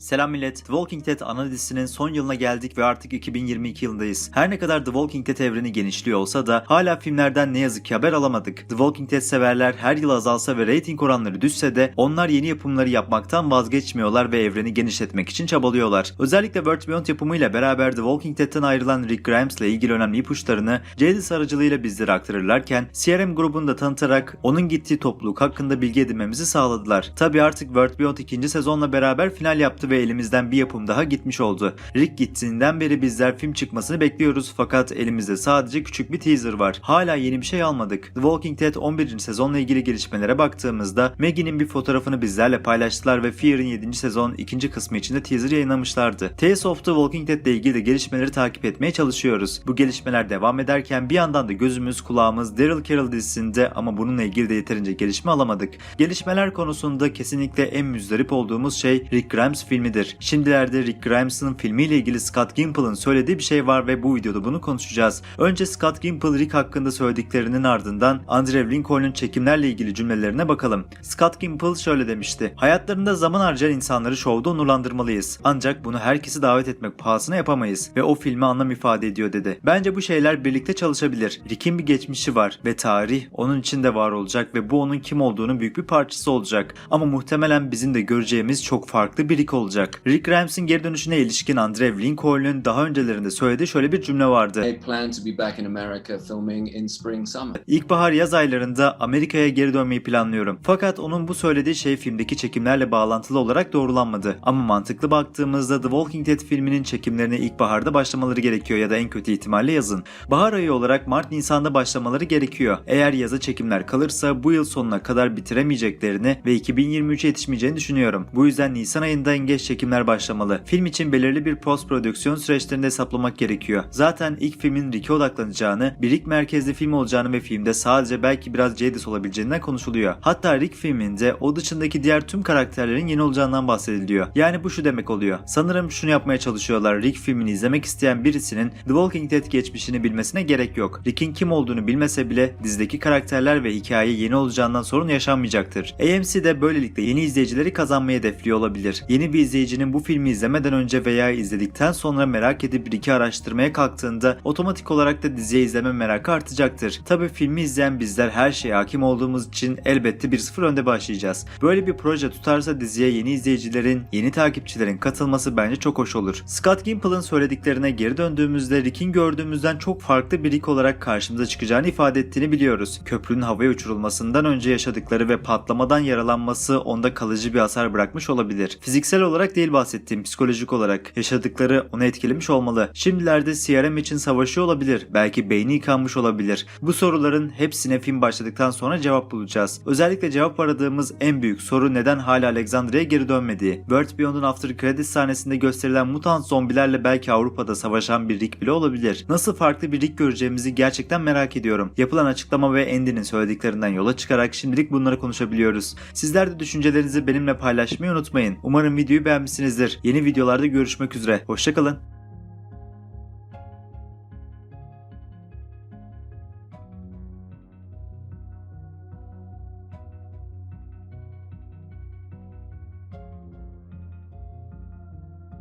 Selam millet. The Walking Dead ana dizisinin son yılına geldik ve artık 2022 yılındayız. Her ne kadar The Walking Dead evreni genişliyor olsa da hala filmlerden ne yazık ki haber alamadık. The Walking Dead severler her yıl azalsa ve rating oranları düşse de onlar yeni yapımları yapmaktan vazgeçmiyorlar ve evreni genişletmek için çabalıyorlar. Özellikle World Beyond yapımıyla beraber The Walking Dead'ten ayrılan Rick Grimes ile ilgili önemli ipuçlarını Jadis aracılığıyla bizlere aktarırlarken CRM grubunu da tanıtarak onun gittiği topluluk hakkında bilgi edinmemizi sağladılar. Tabi artık World Beyond ikinci sezonla beraber final yaptı ve elimizden bir yapım daha gitmiş oldu. Rick gittiğinden beri bizler film çıkmasını bekliyoruz fakat elimizde sadece küçük bir teaser var. Hala yeni bir şey almadık. The Walking Dead 11. sezonla ilgili gelişmelere baktığımızda Maggie'nin bir fotoğrafını bizlerle paylaştılar ve Fear'ın 7. sezon 2. kısmı için de teaser yayınlamışlardı. Tales of the Walking Dead ile ilgili de gelişmeleri takip etmeye çalışıyoruz. Bu gelişmeler devam ederken bir yandan da gözümüz kulağımız Daryl Carroll dizisinde ama bununla ilgili de yeterince gelişme alamadık. Gelişmeler konusunda kesinlikle en müzdarip olduğumuz şey Rick Grimes filmidir. Şimdilerde Rick Grimes'ın filmiyle ilgili Scott Gimple'ın söylediği bir şey var ve bu videoda bunu konuşacağız. Önce Scott Gimple Rick hakkında söylediklerinin ardından Andrew Lincoln'un çekimlerle ilgili cümlelerine bakalım. Scott Gimple şöyle demişti. Hayatlarında zaman harcayan insanları şovda onurlandırmalıyız. Ancak bunu herkesi davet etmek pahasına yapamayız ve o filme anlam ifade ediyor dedi. Bence bu şeyler birlikte çalışabilir. Rick'in bir geçmişi var ve tarih onun içinde var olacak ve bu onun kim olduğunun büyük bir parçası olacak. Ama muhtemelen bizim de göreceğimiz çok farklı bir Rick olacak. Rick Grimes'in geri dönüşüne ilişkin Andrew Lincoln'un daha öncelerinde söylediği şöyle bir cümle vardı. İlkbahar yaz aylarında Amerika'ya geri dönmeyi planlıyorum. Fakat onun bu söylediği şey filmdeki çekimlerle bağlantılı olarak doğrulanmadı. Ama mantıklı baktığımızda The Walking Dead filminin çekimlerine ilkbaharda başlamaları gerekiyor ya da en kötü ihtimalle yazın. Bahar ayı olarak Mart Nisan'da başlamaları gerekiyor. Eğer yaza çekimler kalırsa bu yıl sonuna kadar bitiremeyeceklerini ve 2023'e yetişmeyeceğini düşünüyorum. Bu yüzden Nisan ayında en geç çekimler başlamalı. Film için belirli bir post prodüksiyon süreçlerini hesaplamak gerekiyor. Zaten ilk filmin Rick'e odaklanacağını, bir Rick merkezli film olacağını ve filmde sadece belki biraz Jadis olabileceğinden konuşuluyor. Hatta Rick filminde o dışındaki diğer tüm karakterlerin yeni olacağından bahsediliyor. Yani bu şu demek oluyor. Sanırım şunu yapmaya çalışıyorlar. Rick filmini izlemek isteyen birisinin The Walking Dead geçmişini bilmesine gerek yok. Rick'in kim olduğunu bilmese bile dizideki karakterler ve hikaye yeni olacağından sorun yaşanmayacaktır. AMC de böylelikle yeni izleyicileri kazanmayı hedefliyor olabilir. Yeni bir izleyicinin bu filmi izlemeden önce veya izledikten sonra merak edip Rick'i araştırmaya kalktığında otomatik olarak da diziye izleme merakı artacaktır. Tabi filmi izleyen bizler her şeye hakim olduğumuz için elbette 1-0 önde başlayacağız. Böyle bir proje tutarsa diziye yeni izleyicilerin, yeni takipçilerin katılması bence çok hoş olur. Scott Gimple'ın söylediklerine geri döndüğümüzde Rick'in gördüğümüzden çok farklı bir Rick olarak karşımıza çıkacağını ifade ettiğini biliyoruz. Köprünün havaya uçurulmasından önce yaşadıkları ve patlamadan yaralanması onda kalıcı bir hasar bırakmış olabilir. Fiziksel olarak değil bahsettiğim psikolojik olarak yaşadıkları onu etkilemiş olmalı. Şimdilerde CRM için savaşıyor olabilir. Belki beyni yıkanmış olabilir. Bu soruların hepsine film başladıktan sonra cevap bulacağız. Özellikle cevap aradığımız en büyük soru neden hala Alexandria'ya geri dönmediği. World Beyond'un After Credits sahnesinde gösterilen mutant zombilerle belki Avrupa'da savaşan bir Rick bile olabilir. Nasıl farklı bir Rick göreceğimizi gerçekten merak ediyorum. Yapılan açıklama ve Andy'nin söylediklerinden yola çıkarak şimdilik bunları konuşabiliyoruz. Sizler de düşüncelerinizi benimle paylaşmayı unutmayın. Umarım videoyu beğenmişsinizdir. Yeni videolarda görüşmek üzere. Hoşçakalın.